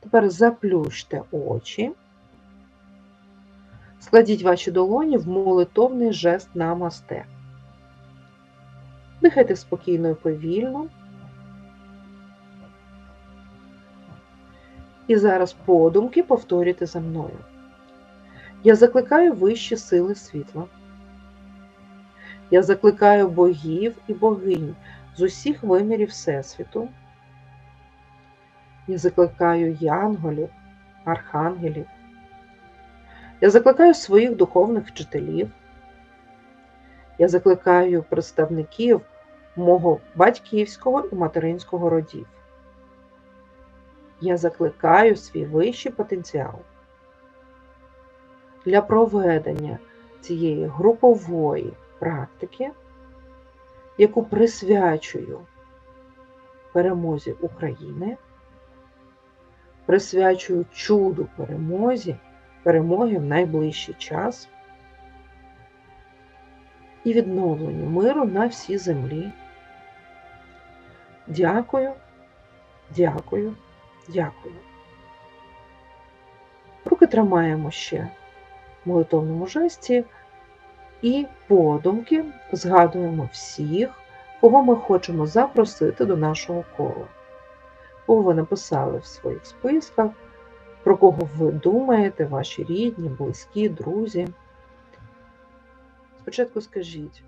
Тепер заплющте очі. Складіть ваші долоні в молитовний жест намасте. Дихайте спокійно і повільно. І зараз подумки повторюйте за мною. Я закликаю вищі сили світла. Я закликаю богів і богинь з усіх вимірів Всесвіту. Я закликаю янголів, архангелів. Я закликаю своїх духовних вчителів. Я закликаю представників мого батьківського і материнського родів. Я закликаю свій вищий потенціал для проведення цієї групової практики, яку присвячую перемозі України, присвячую чуду перемозі, перемоги в найближчий час і відновленню миру на всій землі. Дякую, дякую, дякую. Руки тримаємо ще в молитовному жесті і подумки згадуємо всіх, кого ми хочемо запросити до нашого кола. Кого ви написали в своїх списках, про кого ви думаєте, ваші рідні, близькі, друзі. Спочатку скажіть,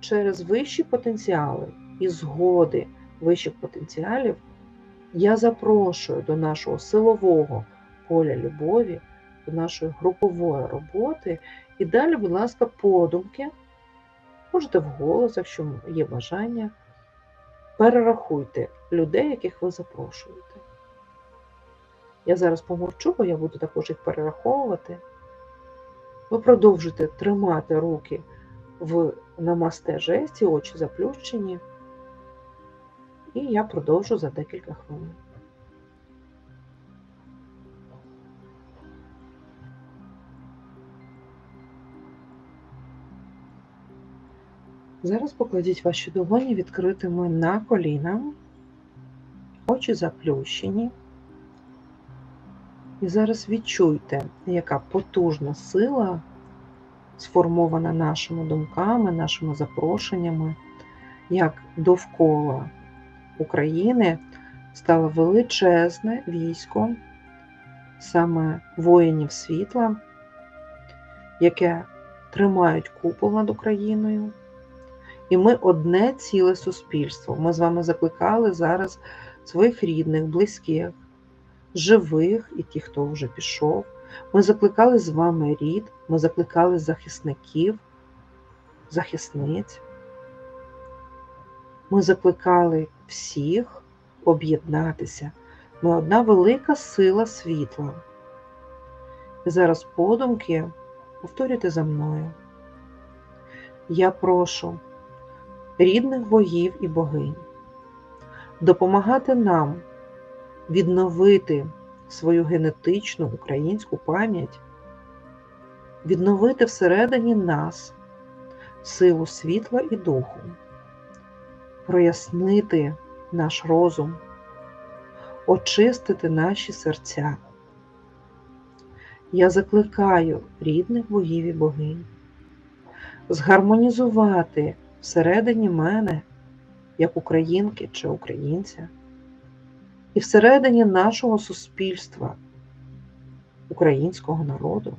через вищі потенціали і згоди вищих потенціалів я запрошую до нашого силового поля любові, до нашої групової роботи. І далі, будь ласка, подумки, можете вголос, якщо є бажання, перерахуйте людей, яких ви запрошуєте. Я зараз помовчу, бо я буду також їх перераховувати. Ви продовжуєте тримати руки в намасте жесті, очі заплющені. І я продовжу за декілька хвилин. Зараз покладіть ваші долоні відкритими на коліна, очі заплющені. І зараз відчуйте, яка потужна сила сформована нашими думками, нашими запрошеннями, як довкола України стало величезне військо саме воїнів світла, яке тримають купол над Україною. І ми одне ціле суспільство. Ми з вами закликали зараз своїх рідних, близьких, живих і ті, хто вже пішов. Ми закликали з вами рід, ми закликали захисників, захисниць. Ми закликали всіх об'єднатися. Ми одна велика сила світла. І зараз подумки повторюйте за мною. Я прошу рідних богів і богинь допомагати нам відновити свою генетичну українську пам'ять, відновити всередині нас силу світла і духу, прояснити наш розум, очистити наші серця. Я закликаю рідних богів і богинь згармонізувати всередині мене, як українки чи українця, і всередині нашого суспільства, українського народу,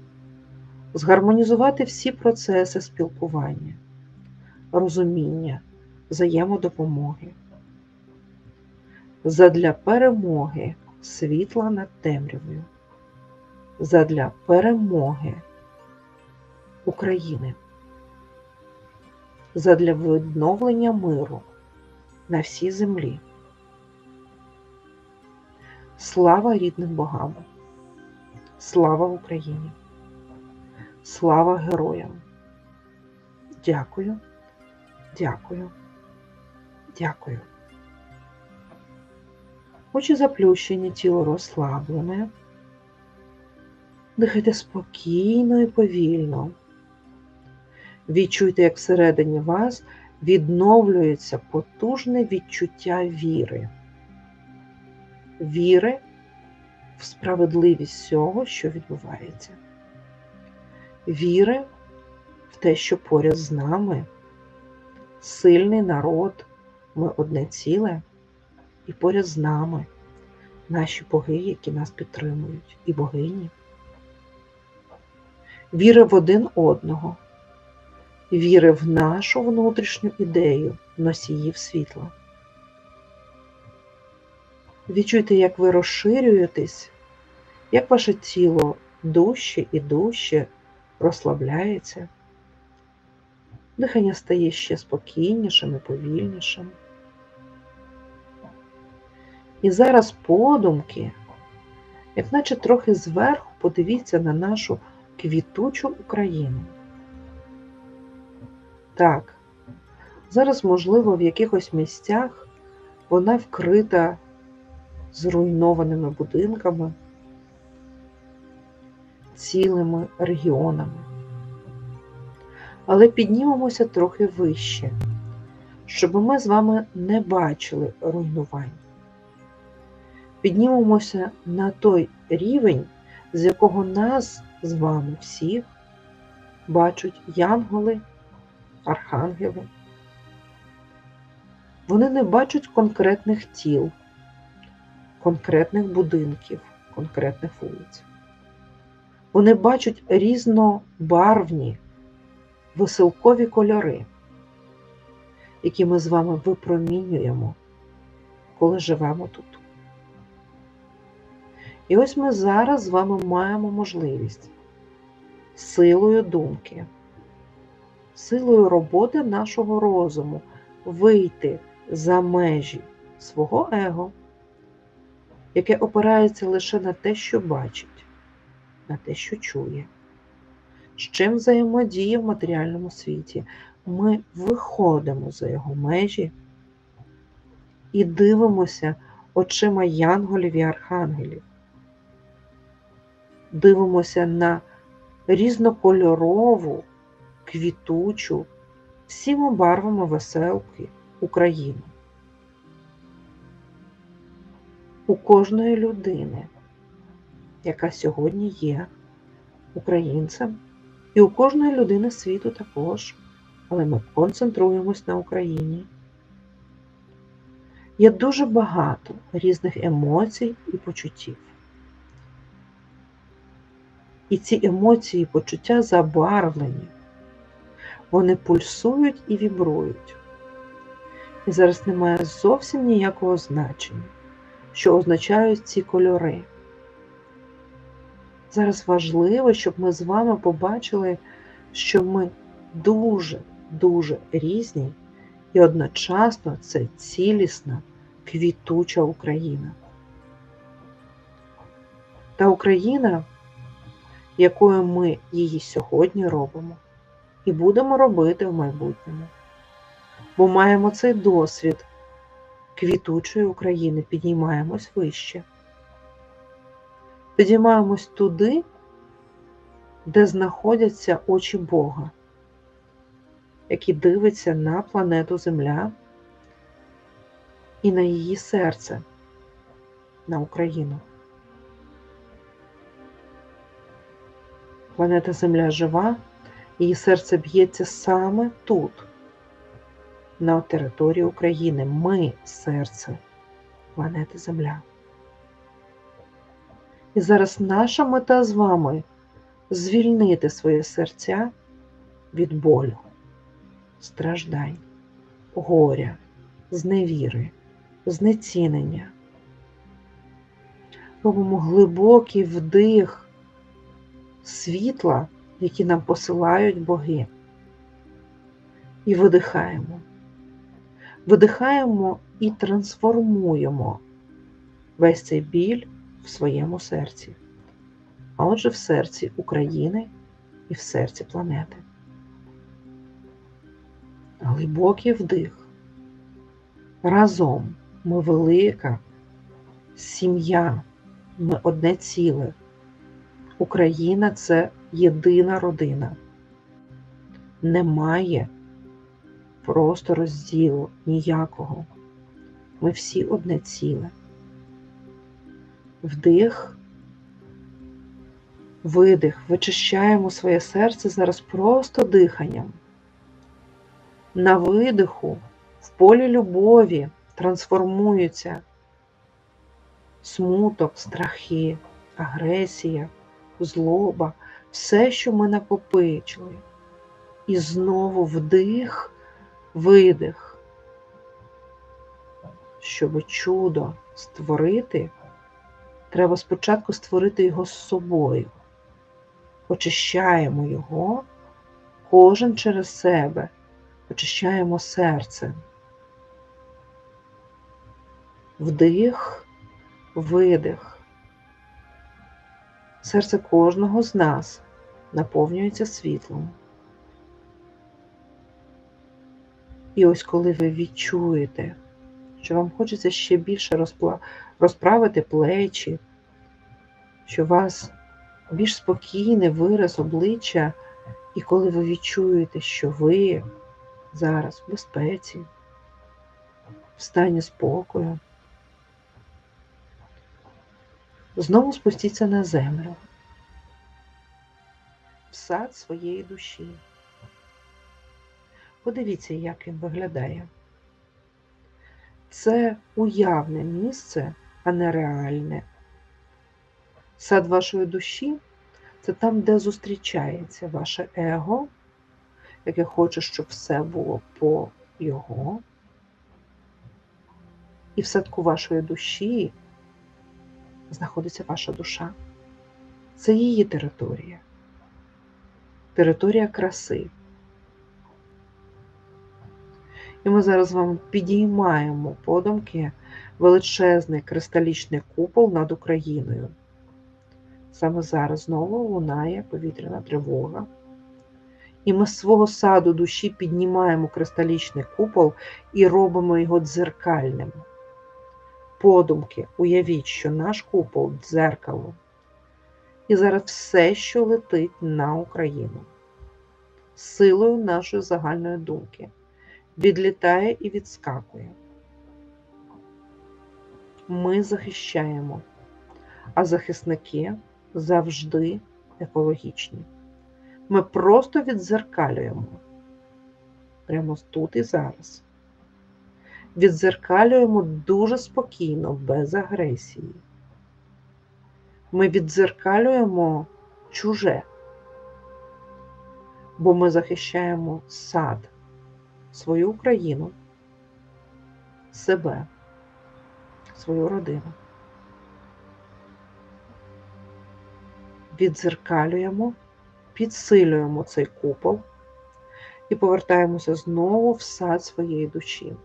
згармонізувати всі процеси спілкування, розуміння, взаємодопомоги, задля перемоги світла над темрявою, задля перемоги України задля відновлення миру на всій землі. Слава рідним богам! Слава Україні! Слава героям! Дякую, дякую, дякую. Очі заплющені, тіло розслаблене. Дихайте спокійно і повільно. Відчуйте, як всередині вас відновлюється потужне відчуття віри. Віри в справедливість всього, що відбувається. Віри в те, що поряд з нами сильний народ, ми одне ціле, і поряд з нами наші боги, які нас підтримують, і богині. Віри в один одного, віри в нашу внутрішню ідею носіїв світла. Відчуйте, як ви розширюєтесь, як ваше тіло дужче і дужче розслабляється. Дихання стає ще спокійнішим і повільнішим. І зараз подумки, як наче трохи зверху подивіться на нашу квітучу Україну. Так, зараз, можливо, в якихось місцях вона вкрита зруйнованими будинками, цілими регіонами. Але піднімемося трохи вище, щоб ми з вами не бачили руйнувань. Піднімемося на той рівень, з якого нас з вами всіх бачать янголи, архангели. Вони не бачать конкретних тіл, конкретних будинків, конкретних вулиць. Вони бачать різнобарвні, веселкові кольори, які ми з вами випромінюємо, коли живемо тут. І ось ми зараз з вами маємо можливість силою думки, силою роботи нашого розуму вийти за межі свого его, яке опирається лише на те, що бачить, на те, що чує. З чим взаємодіє в матеріальному світі, ми виходимо за його межі і дивимося очима янголів і архангелів дивимося на різнокольорову, квітучу, всіма барвами веселки Україну. У кожної людини, яка сьогодні є українцем, і у кожної людини світу також, але ми концентруємось на Україні. Є дуже багато різних емоцій і почуттів. І ці емоції і почуття забарвлені, вони пульсують і вібрують. І зараз немає зовсім ніякого значення, що означають ці кольори. Зараз важливо, щоб ми з вами побачили, що ми дуже-дуже різні, і одночасно це цілісна, квітуча Україна. Та Україна якою ми її сьогодні робимо і будемо робити в майбутньому. Бо маємо цей досвід квітучої України, підіймаємось вище. Підіймаємось туди, де знаходяться очі Бога, який дивиться на планету Земля і на її серце, на Україну. Планета Земля жива, її серце б'ється саме тут, на території України. Ми серце планети Земля. І зараз наша мета з вами звільнити своє серця від болю, страждань, горя, зневіри, знецінення. Робимо глибокий вдих світла, які нам посилають боги. І видихаємо. Видихаємо і трансформуємо весь цей біль в своєму серці. А отже, в серці України і в серці планети. Глибокий вдих. Разом ми велика сім'я, ми одне ціле. Україна це єдина родина. Немає просто розділу ніякого. Ми всі одне ціле. Вдих Видих, вичищаємо своє серце зараз просто диханням. На видиху в полі любові трансформуються смуток, страхи, агресія, злоба, все, що ми накопичили. І знову вдих, видих. Щоб чудо створити, треба спочатку створити його з собою. Очищаємо його, кожен через себе, очищаємо серце. Вдих, видих. Серце кожного з нас наповнюється світлом. І ось коли ви відчуєте, що вам хочеться ще більше розпла... розправити плечі, що у вас більш спокійний вираз обличчя, і коли ви відчуєте, що ви зараз в безпеці, в стані спокою, знову спустіться на землю, в сад своєї душі. Подивіться, як він виглядає. Це уявне місце, а не реальне. Сад вашої душі це там, де зустрічається ваше его, яке хоче, щоб все було по його. І в садку вашої душі знаходиться ваша душа. Це її територія, територія краси. І ми зараз вам підіймаємо подумки величезний кристалічний купол над Україною. Саме зараз знову лунає повітряна тривога. І ми з свого саду душі піднімаємо кристалічний купол і робимо його дзеркальним. Подумки, уявіть, що наш купол дзеркало. І зараз все, що летить на Україну, силою нашої загальної думки, відлітає і відскакує. Ми захищаємо, а захисники завжди екологічні. Ми просто відзеркалюємо прямо тут і зараз. Відзеркалюємо дуже спокійно, без агресії. Ми відзеркалюємо чуже, бо ми захищаємо сад, свою Україну, себе, свою родину. Відзеркалюємо, підсилюємо цей купол і повертаємося знову в сад своєї душі.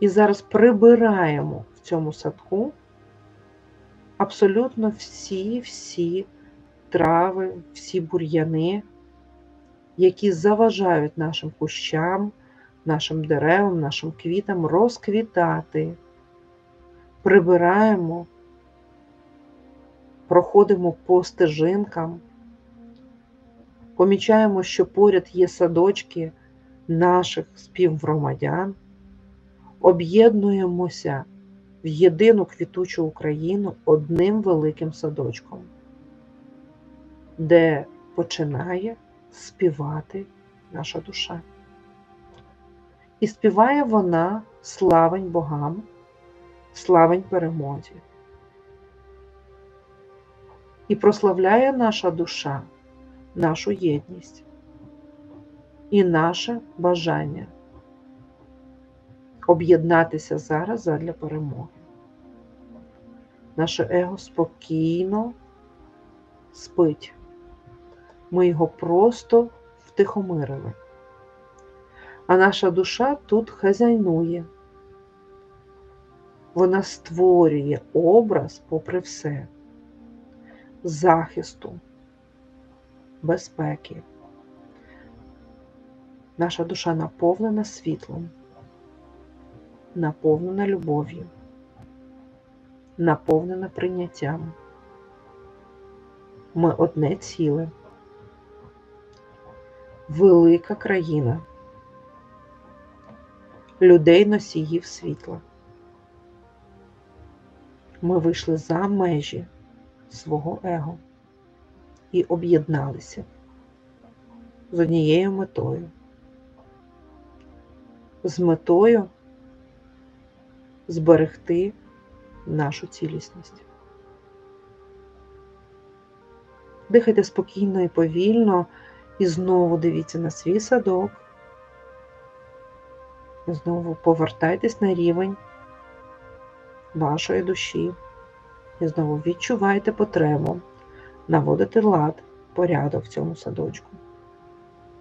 І зараз прибираємо в цьому садку абсолютно всі-всі трави, всі бур'яни, які заважають нашим кущам, нашим деревам, нашим квітам розквітати. Прибираємо, проходимо по стежинкам, помічаємо, що поряд є садочки наших співгромадян об'єднуємося в єдину квітучу Україну одним великим садочком, де починає співати наша душа. І співає вона славень богам, славень перемозі. І прославляє наша душа, нашу єдність і наше бажання об'єднатися зараз задля перемоги. Наше его спокійно спить. Ми його просто втихомирили. А наша душа тут хазяйнує. Вона створює образ, попри все, захисту, безпеки. Наша душа наповнена світлом наповнена любов'ю, наповнена прийняттям. Ми одне ціле, велика країна, людей носіїв світла. Ми вийшли за межі свого его і об'єдналися з однією метою. З метою зберегти нашу цілісність. Дихайте спокійно і повільно, і знову дивіться на свій садок. Знову повертайтесь на рівень вашої душі. І знову відчувайте потребу наводити лад, порядок в цьому садочку,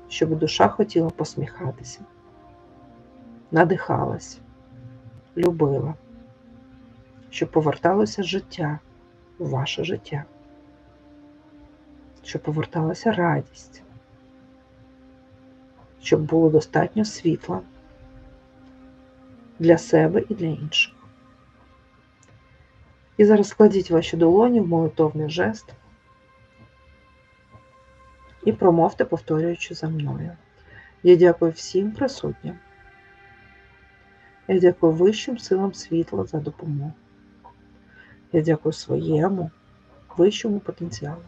щоб душа хотіла посміхатися, надихалась, любила, щоб поверталося життя ваше життя, щоб поверталася радість, щоб було достатньо світла для себе і для інших. І зараз складіть ваші долоні в молитовний жест і промовте, повторюючи за мною. Я дякую всім присутнім. Я дякую вищим силам світла за допомогу. Я дякую своєму вищому потенціалу.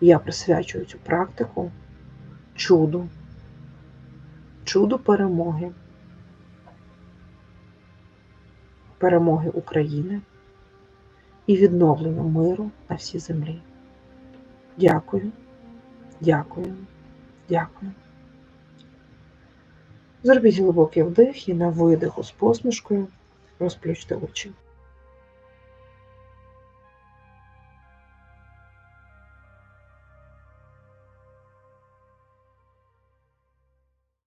Я присвячую цю практику чуду, чуду перемоги, перемоги України і відновленню миру на всій землі. Дякую, дякую, дякую. Зробіть глибокий вдих і на видиху з посмішкою розплющте очі.